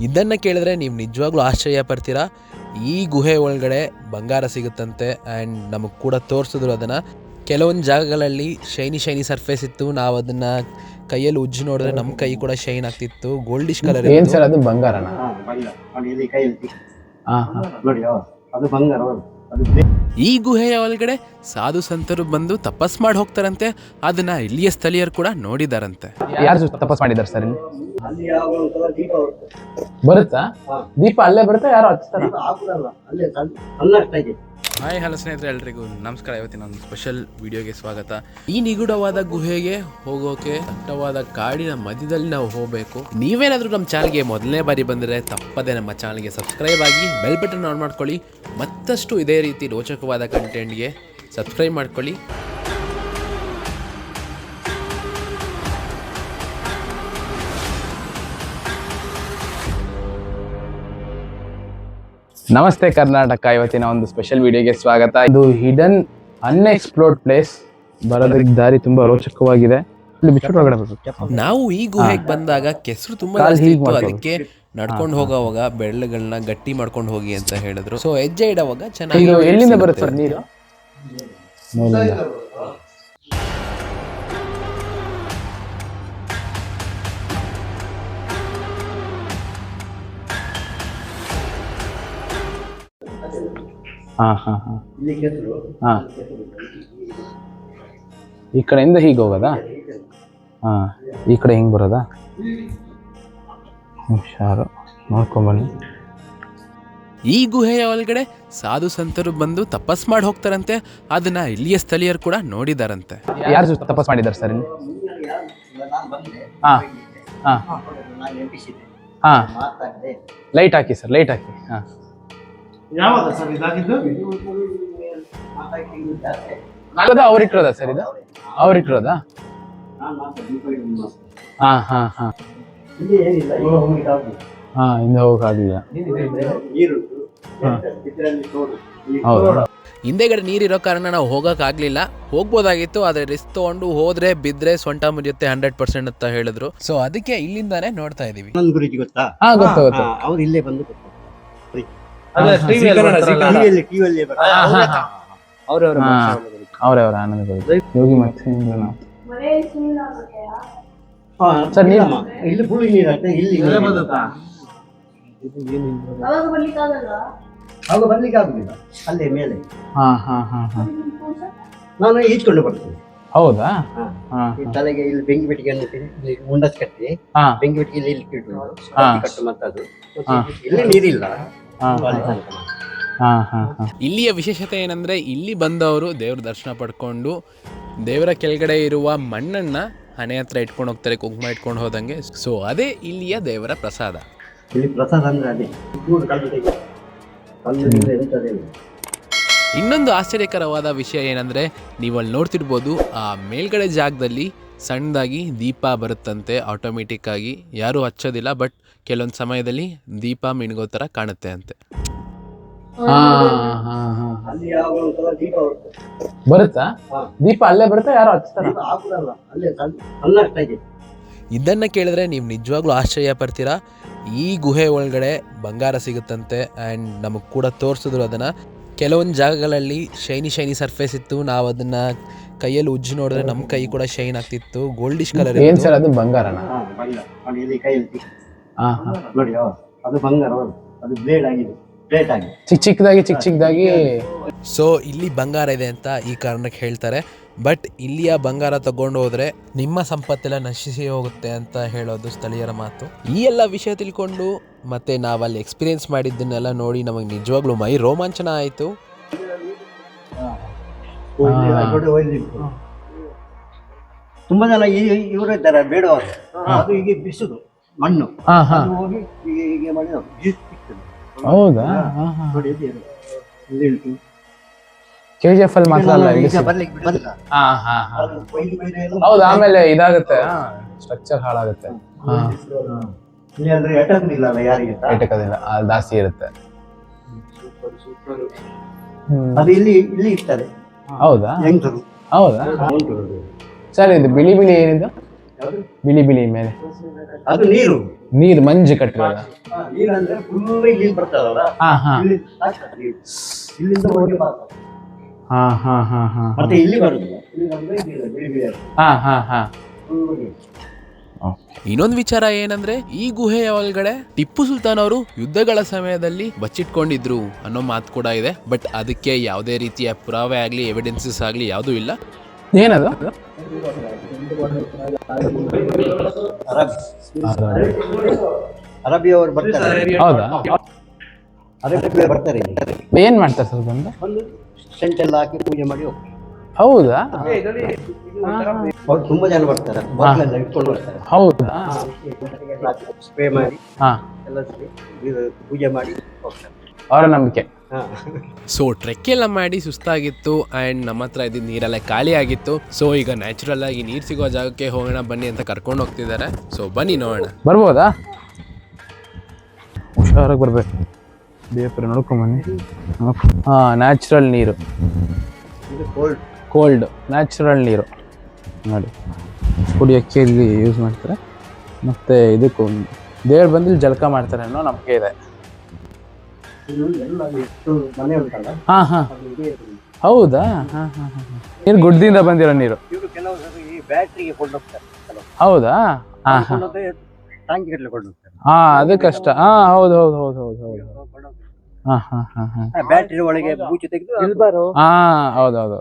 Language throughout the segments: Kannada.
ಇದನ್ನ ಕೇಳಿದ್ರೆ ನೀವು ನಿಜವಾಗ್ಲೂ ಆಶ್ಚರ್ಯ ಪಡ್ತೀರಾ? ಈ ಗುಹೆ ಒಳಗಡೆ ಬಂಗಾರ ಸಿಗುತ್ತಂತೆ ಆ್ಯಂಡ್ ನಮಗೆ ಕೂಡ ತೋರಿಸಿದ್ರು ಅದನ್ನು. ಕೆಲವೊಂದು ಜಾಗಗಳಲ್ಲಿ ಶೈನಿ ಶೈನಿ ಸರ್ಫೇಸ್ ಇತ್ತು. ನಾವು ಅದನ್ನ ಕೈಯಲ್ಲಿ ಉಜ್ಜಿ ನೋಡಿದ್ರೆ ನಮ್ಮ ಕೈ ಕೂಡ ಶೈನ್ ಆಗ್ತಿತ್ತು. ಗೋಲ್ಡಿಶ್ ಕಲರ್ ಏನ್ ಸರ್ ಅದು ಬಂಗಾರನ. ನೋಡಿ. ಅದು ಬಂಗಾರ ಈ ಗುಹೆಯ ಒಳಗಡೆ ಸಾಧು ಸಂತರು ಬಂದು ತಪಸ್ ಮಾಡಿ ಹೋಗ್ತಾರಂತೆ. ಅದನ್ನ ಇಲ್ಲಿಯ ಸ್ಥಳೀಯರು ಕೂಡ ನೋಡಿದಾರಂತೆ. ಯಾರು ತಪಸ್ ಮಾಡಿದಾರೆ ಸರ್ ಇಲ್ಲಿ? ಅಲ್ಲಿ ಯಾವ ದೀಪ ಬರುತ್ತಾ. ದೀಪ ಅಲ್ಲೇ ಬರುತ್ತಾ ಯಾರು ಹಚ್ತಾರ ಹಾಯ್, ಹಲೋ ಸ್ನೇಹಿತರೆ, ಎಲ್ರಿಗೂ ನಮಸ್ಕಾರ. ಇವತ್ತಿನ ಒಂದು ಸ್ಪೆಷಲ್ ವಿಡಿಯೋಗೆ ಸ್ವಾಗತ. ಈ ನಿಗೂಢವಾದ ಗುಹೆಗೆ ಹೋಗೋಕೆ ದಟ್ಟವಾದ ಕಾಡಿನ ಮಧ್ಯದಲ್ಲಿ ನಾವು ಹೋಗಬೇಕು. ನೀವೇನಾದ್ರೂ ನಮ್ಮ ಚಾನಲ್ಗೆ ಮೊದಲನೇ ಬಾರಿ ಬಂದರೆ ತಪ್ಪದೆ ನಮ್ಮ ಚಾನಲ್ಗೆ ಸಬ್ಸ್ಕ್ರೈಬ್ ಆಗಿ ಬೆಲ್ ಬಟನ್ ಆನ್ ಮಾಡ್ಕೊಳ್ಳಿ. ಮತ್ತಷ್ಟು ಇದೇ ರೀತಿ ರೋಚಕವಾದ ಕಂಟೆಂಟ್ಗೆ ಸಬ್ಸ್ಕ್ರೈಬ್ ಮಾಡ್ಕೊಳ್ಳಿ. ನಮಸ್ತೆ ಕರ್ನಾಟಕ. ಇವತ್ತಿನ ಒಂದು ಸ್ಪೆಷಲ್ ವಿಡಿಯೋಗೆ ಸ್ವಾಗತ. ಇದು ಹಿಡನ್ ಅನ್ಎಕ್ಸ್ಪ್ಲೋರ್ಡ್ ಪ್ಲೇಸ್ ಬರೋದಕ್ಕೆ ದಾರಿ ತುಂಬಾ ರೋಚಕವಾಗಿದೆ. ನಾವು ಈ ಗುಹೆಗೆ ಬಂದಾಗ ಕೆಸರು ತುಂಬಾ ಕಾಲ್ ಜಾಸ್ತಿ ಇತ್ತು. ಅದಕ್ಕೆ ನಡ್ಕೊಂಡು ಹೋಗೋವಾಗ ಬೆಳ್ಳಗಳನ್ನ ಗಟ್ಟಿ ಮಾಡ್ಕೊಂಡು ಹೋಗಿ ಅಂತ ಹೇಳಿದ್ರು. ಸೊ ಹೆಜ್ಜೆ ಇಡೋವಾಗ ಇದು ಚೆನ್ನಾಗಿ ಎಲ್ಲಿಂದ ಬರುತ್ತೆ ಸರ್ ನೀರು? ಈ ಕಡೆಯಿಂದ ಹೀಗೆ ಹೋಗೋದಾ? ಹಾ ಈ ಕಡೆ ಹಿಂಗೆ ಬರೋದಾ? ಹುಷಾರು ನೋಡ್ಕೊಂಬನ್ನಿ. ಈ ಗುಹೆಯ ಒಳಗಡೆ ಸಾಧು ಸಂತರು ಬಂದು ತಪಸ್ ಮಾಡಿ ಹೋಗ್ತಾರಂತೆ. ಅದನ್ನ ಇಲ್ಲಿಯ ಸ್ಥಳೀಯರು ಕೂಡ ನೋಡಿದಾರಂತೆ. ಯಾರು ತಪಸ್ ಮಾಡಿದ್ದಾರೆ ಸರ್ ಇಲ್ಲಿ? ಹಾಂ ಹಾಂ. ಹಾ. ಹಾ ನಾನು ನೆನಪಿಸಿದ್ದೆ ಹಾ ಮಾತಾಡಿದೆ. ಲೈಟ್ ಹಾಕಿ ಸರ್ ಲೈಟ್ ಹಾಕಿ. ಹಾ. ಯಾವಾಗ ಸರ್ ಇದಾಗಿದ್ದು? ಅದ ಅವ್ರಿಟ್ಟಿರೋದಾ ಸರ್ ಇದು? ಅವ್ರಿಟ್ಟಿರೋದಾ ಹಾ ಹಾ ಹಾ. ಹಾ ಹೋಗಕ್ಕಾಗಲಿಲ್ಲ ಹೌದಾ. ಹಿಂದೆಗಡೆ ನೀರಿರೋ ಕಾರಣ ನಾವು ಹೋಗಕ್ ಆಗ್ಲಿಲ್ಲ ಹೋಗ್ಬೋದಾಗಿತ್ತು ಆದ್ರೆ ರಿಸ್ಕ್ ತಗೊಂಡು ಹೋದ್ರೆ ಬಿದ್ರೆ ಸೊಂಟ ಮುರಿಯುತ್ತೆ ಹಂಡ್ರೆಡ್ ಪರ್ಸೆಂಟ್ ಅಂತ ಹೇಳಿದ್ರು. ಸೊ ಅದಕ್ಕೆ ಇಲ್ಲಿಂದಾನೇ ನೋಡ್ತಾ ಇದೀವಿ. ಗೊತ್ತಾ ಗುರುಜಿ ಗೊತ್ತಾ? ಹಾ ಗೊತ್ತು ಗೊತ್ತು. ಅವ್ರು ಇಲ್ಲೇ ಬಂದು ಅವರವರ ಆನಂದ. ಯೋಗಿ ಮತ್ತೆ ಸರ್, ನೀವು- ಇಲ್ಲಿ ಫುಲ್ ನೀರಾಗ್ತದೆ ಇಲ್ಲಿ ಅವಾಗ ಬರ್ಲಿಕ್ಕಾಗಲ್ಲ ಆಗ ಬರ್ಲಿಕ್ಕೆ ಆಗುದಿಲ್ಲ. ಅಲ್ಲೇ ಮೇಲೆ. ಹಾ ಹಾ ಹಾ ಹಾ. ನಾನು ಈಜ್ಕೊಂಡು ಬರ್ತೇನೆ. ಹೌದಾ? ಈ ತಲೆಗೆ ಇಲ್ಲಿ ಬೆಂಕಿ ಬೆಟ್ಟಿಗೆ ಮುಂಡಸ್ ಕಟ್ಟಿ. ಹಾ. ಬೆಂಕಿ ಬೆಟ್ಟಿಗೆ ಇಲ್ಲಿ ಇಲ್ಲಿ. ಕಟ್ಟು ಮತ್ತದು. ಮತ್ತೆ ಹಾ. ಇಲ್ಲಿ ನೀರಿಲ್ಲ. ಇಲ್ಲಿಯ ವಿಶೇಷತೆ ಏನಂದ್ರೆ ಇಲ್ಲಿ ಬಂದವರು ದೇವ್ರ ದರ್ಶನ ಪಡ್ಕೊಂಡು ದೇವರ ಕೆಳಗಡೆ ಇರುವ ಮಣ್ಣನ್ನ ಹಣೆ ಹತ್ರ ಇಟ್ಕೊಂಡು ಹೋಗ್ತಾರೆ ಕುಂಕುಮ ಇಟ್ಕೊಂಡು ಹೋದಂಗೆ. ಸೊ ಅದೇ ಇಲ್ಲಿಯ ದೇವರ ಪ್ರಸಾದ. ಇಲ್ಲಿ ಪ್ರಸಾದ ಅಂದ್ರೆ ಅದೇ. ಇನ್ನೊಂದು ಆಶ್ಚರ್ಯಕರವಾದ ವಿಷಯ ಏನಂದ್ರೆ ನೀವು ಅಲ್ಲಿ ನೋಡ್ತಿರ್ಬೋದು ಆ ಮೇಲ್ಗಡೆ ಜಾಗದಲ್ಲಿ ಸಣ್ಣದಾಗಿ ದೀಪ ಬರುತ್ತಂತೆ ಆಟೋಮೆಟಿಕ್ ಆಗಿ. ಯಾರೂ ಹಚ್ಚೋದಿಲ್ಲ ಬಟ್ ಕೆಲವೊಂದು ಸಮಯದಲ್ಲಿ ದೀಪ ಮಿಣಗೋ ಥರ ಕಾಣುತ್ತೆ ಅಂತೆ. ಬರುತ್ತೆ. ಬರುತ್ತಾ? ದೀಪ ಅಲ್ಲೇ ಬರುತ್ತಾ? ಯಾರು ಹಚ್ತಾರ? ಇದನ್ನ ಕೇಳಿದ್ರೆ ನೀವು ನಿಜವಾಗ್ಲೂ ಆಶ್ಚರ್ಯ ಪಡ್ತೀರಾ? ಈ ಗುಹೆ ಒಳಗಡೆ ಬಂಗಾರ ಸಿಗುತ್ತಂತೆ ಅಂಡ್ ನಮಗೆ ಕೂಡ ತೋರಿಸಿದ್ರು ಅದನ್ನು. ಕೆಲವೊಂದು ಜಾಗಗಳಲ್ಲಿ ಶೈನಿ ಶೈನಿ ಸರ್ಫೇಸ್ ಇತ್ತು. ನಾವು ಅದನ್ನ ಕೈಯಲ್ಲಿ ಉಜ್ಜಿ ನೋಡಿದ್ರೆ ನಮ್ಮ ಕೈ ಕೂಡ ಶೈನ್ ಆಗ್ತಿತ್ತು. ಗೋಲ್ಡಿಶ್ ಕಲರ್ ಏನ್ ಸರ್ ಅದು ಬಂಗಾರನ? ನೋಡಿ ಅದು ಬಂಗಾರ ಅದು ಬ್ಲೇಡ್ ಆಗಿದೆ. ಪ್ಲೇಟ್ ಆಗಿದೆ. ಚಿಕ್ಕ ಚಿಕ್ಕದಾಗಿ ಚಿಕ್ಕ ಚಿಕ್ಕದಾಗಿ. ಸೊ ಇಲ್ಲಿ ಬಂಗಾರ ಇದೆ ಅಂತ ಈ ಕಾರಣಕ್ಕೆ ಹೇಳ್ತಾರೆ. ಬಟ್ ಇಲ್ಲಿಯ ಬಂಗಾರ ತಗೊಂಡು ಹೋದ್ರೆ ನಿಮ್ಮ ಸಂಪತ್ತೆಲ್ಲ ನಶಿಸಿ ಹೋಗುತ್ತೆ ಅಂತ ಹೇಳೋದು ಸ್ಥಳೀಯರ ಮಾತು. ಈ ಎಲ್ಲ ವಿಷಯ ತಿಳ್ಕೊಂಡು ಮತ್ತೆ ನಾವಲ್ಲಿ ಎಕ್ಸ್ಪೀರಿಯೆನ್ಸ್ ಮಾಡಿದ್ದನ್ನೆಲ್ಲ ನೋಡಿ ನಮಗೆ ನಿಜವಾಗ್ಲೂ ಮೈ ರೋಮಾಂಚನ ಆಯಿತು. ತುಂಬಾ ಜನ ಇವರು ಇದ್ದಾರೆ ಬೇಡವರು. ಅದು ಹೀಗೆ ಬಿಸುದು ಮಣ್ಣು. ಹಾ ಹಾ. ಅದು ಹೋಗಿ ಹೀಗೆ ಹೀಗೆ ಮಾಡಿ ಸಿಗ್ತದೆ. ಹೌದಾ? ನೋಡಿ ಇಲ್ಲಿ ಇದೆ. ಇಲ್ಲಿ ಉಂಟು. ಕೆ ಜಿ ಎಫ್ ಅಲ್ಲಿ ಮಾತ್ರ ಅಲ್ಲ ಈಗ ಇಲ್ಲಿ ಸಿಗುತ್ತೆ. ಬರ್ಲಿಕ್ಕೆ ಬಿಡಲ್ಲ. ಹಾ ಹಾ ಹಾ. ಅದು ಕೊಯ್ದು ಕೊಯ್ದು ಎಲ್ಲ ಹೌದು ಆಮೇಲೆ ಇದಾಗುತ್ತೆ. ಸ್ಟ್ರಕ್ಚರ್ ಹಾಳಾಗುತ್ತೆ. ಹಾ. ಇಲ್ಲಿ ಅಂದ್ರೆ ಎಟಕುದಿಲ್ಲ ಅಲ್ಲ ಯಾರಿಗೆ ಅಂತ. ಇಟಕೋದಿಲ್ಲ ಅಲ್ಲಿ ಜಾಸ್ತಿ ಇರುತ್ತೆ. ಹ್ಮ್. ಅದು ಇಲ್ಲಿ ಇಲ್ಲಿ ಇರ್ತಾರೆ ಹೌದಾ? ಹೌದಾ. ಸರ್ ಇದು ಬಿಳಿ ಬಿಳಿ ಏನಿದು? ಬಿಳಿ ಬಿಳಿ ಮೇಲೆ. ಅದು ನೀರು. ನೀರು ಮಂಜು ಕಟ್ಟಿರೋದ. ಆ, ನೀರಂದ್ರೆ ಫುಲ್ ಇಲ್ಲಿ ಬರ್ತದಲ್ಲ? ಹಾ ಹಾ. ಇಲ್ಲಿಂದ ಹೋಗಿ ಹಾ ಹಾ ಹಾ ಹಾ. ಮತ್ತೆ ಇಲ್ಲಿ ಬರುದಿಲ್ಲ. ಇಲ್ಲಿ ಬಿಳಿ ಬಿಳಿ ಹಾ ಹಾ ಹಾ. ಇನ್ನೊಂದು ವಿಚಾರ ಏನಂದ್ರೆ ಈ ಗುಹೆಯ ಒಳಗಡೆ ಟಿಪ್ಪು ಸುಲ್ತಾನ್ ಅವರು ಯುದ್ಧಗಳ ಸಮಯದಲ್ಲಿ ಬಚ್ಚಿಟ್ಕೊಂಡಿದ್ರು ಅನ್ನೋ ಮಾತು ಕೂಡ ಇದೆ ಬಟ್ ಅದಕ್ಕೆ ಯಾವುದೇ ರೀತಿಯ ಪುರಾವೆ ಆಗ್ಲಿ ಎವಿಡೆನ್ಸಸ್ ಆಗ್ಲಿ ಯಾವುದೂ ಇಲ್ಲ ಏನದು ಅರಬಿ ಅವರು ಬರ್ತಾರೆ ಹೌದಾ ಅರಬಿ ಬರ್ತಾರೆ ಇಲ್ಲಿ. ಏನ್ ಮಾಡ್ತಾರೆ ಸರ್ ಬಂದು ಸೆಂಟ್ ಎಲ್ಲ ಹಾಕಿ ಪೂಜೆ ಮಾಡಿ ಹೋಗ್ತಾರೆ ಹೌದಾ? ತುಂಬಾ ಜನ ಬರ್ತಾರೆ ಬಾಗಿಲೆಲ್ಲ ಇಟ್ಕೊಂಡು ಬರ್ತಾರೆ. ಹೌದಾ? ಸ್ಪ್ರೇ ಮಾಡಿ ಹಾ. ಎಲ್ಲ ಸರಿ ಪೂಜೆ ಮಾಡಿ ಹೋಗ್ತಾರೆ. ಅವರ ನಂಬಿಕೆ ಸೊ ಟ್ರೆಕ್ ಎಲ್ಲ ಮಾಡಿ ಸುಸ್ತಾಗಿತ್ತು ಆ್ಯಂಡ್ ನಮ್ಮ ಹತ್ರ ಇದ್ದಿದ್ದು ನೀರೆಲ್ಲ ಖಾಲಿ ಆಗಿತ್ತು. ಸೊ ಈಗ ನ್ಯಾಚುರಲ್ ಆಗಿ ನೀರು ಸಿಗೋ ಜಾಗಕ್ಕೆ ಹೋಗೋಣ ಬನ್ನಿ ಅಂತ ಕರ್ಕೊಂಡು ಹೋಗ್ತಿದ್ದಾರೆ. ಸೊ ಬನ್ನಿ ನೋಡೋಣ. ಬರ್ಬೋದಾ? ಹುಷಾರಾಗಿ ಬರ್ಬೇಕು. ಬೇಪರ ನೋಡ್ಕೊಂಬನ್ನಿ ಹಾ ನ್ಯಾಚುರಲ್ ನೀರು. ಇದು ಕೋಲ್ಡ್ ನ್ಯಾಚುರಲ್ ನೀರು. ನೋಡಿ ಕುಡಿಯೋಕ್ಕೆ ಇಲ್ಲಿ ಯೂಸ್ ಮಾಡ್ತಾರೆ. ಮತ್ತು ಇದಕ್ಕೂ ದೇವ್ರು ಬಂದು ಇಲ್ಲಿ ಜಲಕ ಮಾಡ್ತಾರೆ ಅನ್ನೋ ನಂಬಿಕೆ ಇದೆ. ಇದು ಎಲ್ಲ ಎಷ್ಟು ಮನೆ ಉಂಟಲ್ಲ ಹಾಂ ಹಾಂ. ಹೌದಾ? ಹಾಂ ಹಾಂ ಹಾಂ ನೀರು ಗುಡ್ದಿಂದ ಬಂದಿರೋ ನೀರು. ಹೌದಾ? ಹಾಂ ಹಾಂ. ಹಾ ಅದು ಕಷ್ಟ. ಹಾಂ ಹೌದು ಹೌದು ಹೌದು ಹೌದು ಹೌದು. ಹಾಂ ಹಾಂ ಹಾಂ ಹಾಂ. ಬ್ಯಾಟ್ರಿ ಒಳಗೆ ಹೌದು ಹೌದು.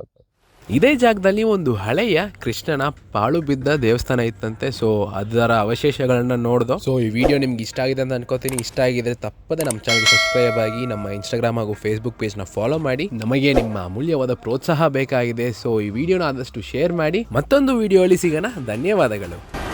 ಇದೇ ಜಾಗದಲ್ಲಿ ಒಂದು ಹಳೆಯ ಕೃಷ್ಣನ ಪಾಳು ಬಿದ್ದ ದೇವಸ್ಥಾನ ಇತ್ತಂತೆ. ಸೊ ಅದರ ಅವಶೇಷಗಳನ್ನ ನೋಡ್ದು. ಸೊ ಈ ವಿಡಿಯೋ ನಿಮ್ಗೆ ಇಷ್ಟ ಆಗಿದೆ ಅಂತ ಅನ್ಕೋತೀನಿ. ಇಷ್ಟ ಆಗಿದ್ರೆ ತಪ್ಪದೆ ನಮ್ಮ ಚಾನಲ್ ಸಬ್ಸ್ಕ್ರೈಬ್ ಆಗಿ, ನಮ್ಮ ಇನ್ಸ್ಟಾಗ್ರಾಮ್ ಹಾಗೂ ಫೇಸ್ಬುಕ್ ಪೇಜ್ನ ಫಾಲೋ ಮಾಡಿ. ನಮಗೆ ನಿಮ್ಮ ಅಮೂಲ್ಯವಾದ ಪ್ರೋತ್ಸಾಹ ಬೇಕಾಗಿದೆ. ಸೊ ಈ ವಿಡಿಯೋನ ಆದಷ್ಟು ಶೇರ್ ಮಾಡಿ. ಮತ್ತೊಂದು ವಿಡಿಯೋ ಅಲ್ಲಿ ಸಿಗೋಣ. ಧನ್ಯವಾದಗಳು.